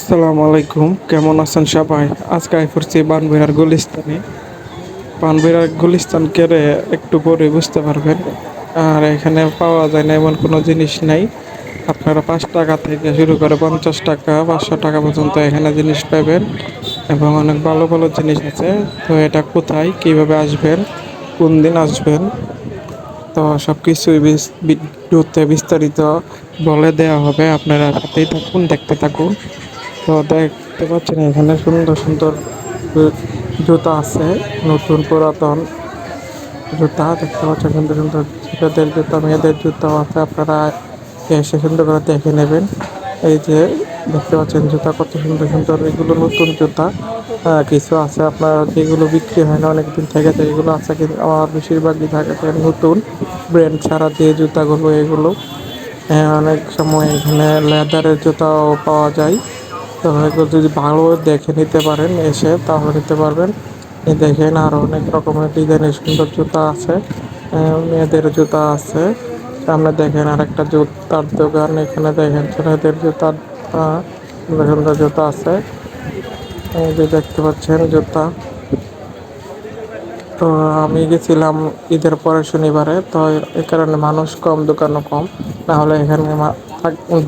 আসসালামু আলাইকুম। কেমন আছেন সবাই? আজকে আই পড়ছি বানবিরার গুলিস্তানে। বানবিরার গুলিস্তান কেড়ে একটু পরে বুঝতে পারবেন। আর এখানে পাওয়া যায় না, এমন কোনো জিনিস নাই। আপনারা পাঁচ টাকা থেকে শুরু করে পঞ্চাশ টাকা, পাঁচশো টাকা পর্যন্ত এখানে জিনিস পাবেন। এবং অনেক ভালো ভালো জিনিস আছে। তো এটা কোথায়, কীভাবে আসবেন, কোন দিন আসবেন? তো সব কিছুই ভিডিওতে বিস্তারিত বলে দেওয়া হবে। আপনারা সাথেই থাকুন, দেখতে থাকুন। তো দেখতে পাচ্ছেন, এখানে সুন্দর সুন্দর জুতা আছে, নতুন পুরাতন জুতা। দেখতে পাচ্ছেন, সুন্দর সুন্দর ছেলেদের জুতা, মেয়েদের জুতাও আছে, আপনারা এসে সুন্দর করে দেখে নেবেন। এই যে দেখতে পাচ্ছেন, জুতা কত সুন্দর সুন্দর, এগুলো নতুন জুতা। কিছু আছে আপনার, যেগুলো বিক্রি হয় না অনেকদিন থেকে যায় এগুলো আছে কিন্তু আমার বেশিরভাগই থাকে নতুন। ব্র্যান্ড ছাড়া যে জুতাগুলো, এগুলো। অনেক সময় এখানে লেদারের জুতাও পাওয়া যায়। যদি ভালো দেখে নিতে পারেন, এসে তাহলে নিতে পারবেন। দেখেন আরও অনেক রকমের ডিজাইনের সুন্দর জুতা আছে মেয়েদের জুতা আছে। সামনে দেখেন আরেকটা জুতার দোকান, এখানে দেখেন ছেলেদের জুতার সুন্দর সুন্দর জুতা আছে। যে দেখতে পাচ্ছেন জুতা। তো আমি গেছিলাম ঈদের পরে শনিবারে, তো এই কারণে মানুষ কম, দোকানও কম। না হলে এখানে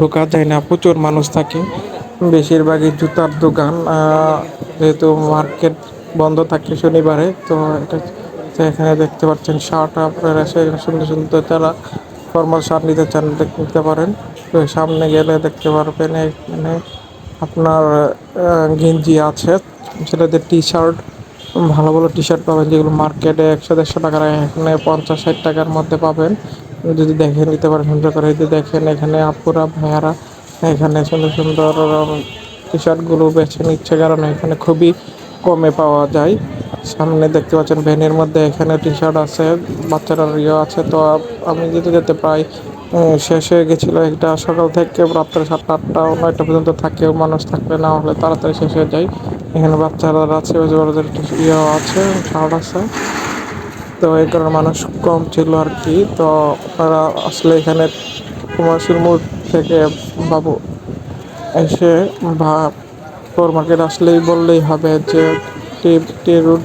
ঢোকা যায় না, প্রচুর মানুষ থাকে। বেশিরভাগই জুতার দোকান যেহেতু মার্কেট বন্ধ থাকে শনিবারে, তো এটা এখানে দেখতে পাচ্ছেন শার্ট আপনারা এসে সুন্দর সুন্দর তারা ফর্মাল শার্ট নিতে চান নিতে পারেন। তো সামনে গেলে দেখতে পারবেন এখানে আপনার গেঞ্জি আছে, ছেলেদের টি শার্ট ভালো ভালো টি শার্ট পাবেন, যেগুলো মার্কেটে একশো দেড়শো টাকার, এখানে পঞ্চাশ ষাট টাকার মধ্যে পাবেন। যদি দেখে নিতে পারেন, সুন্দর করে যদি দেখেন, এখানে আপুরা, ভাইয়ারা এখানে সুন্দর সুন্দর টি শার্টগুলো বেছে নিচ্ছে কারণ এখানে খুবই কমে পাওয়া যায়। সামনে দেখতে পাচ্ছেন ভ্যানের মধ্যে এখানে টি শার্ট আছে, বাচ্চারা ইয়ে আছে। তো আমি যেতে যেতে প্রায় শেষ হয়ে গেছিল এটা সকাল থেকে রাত্রে সাতটা আটটা, নয়টা পর্যন্ত থাকেও, মানুষ থাকলে না হলে তাড়াতাড়ি শেষ হয়ে যায়। এখানে বাচ্চারা আছে বড়দের ইয়ে আছে, শার্ট আছে। তো এই কারণে মানুষ কম ছিল আর কি। তো আপনারা আসলে এখানে কুমারশীল মোড় থেকে বাবু এসে বা তোর মার্কেট আসলেই বললেই হবে যে টি টি রোড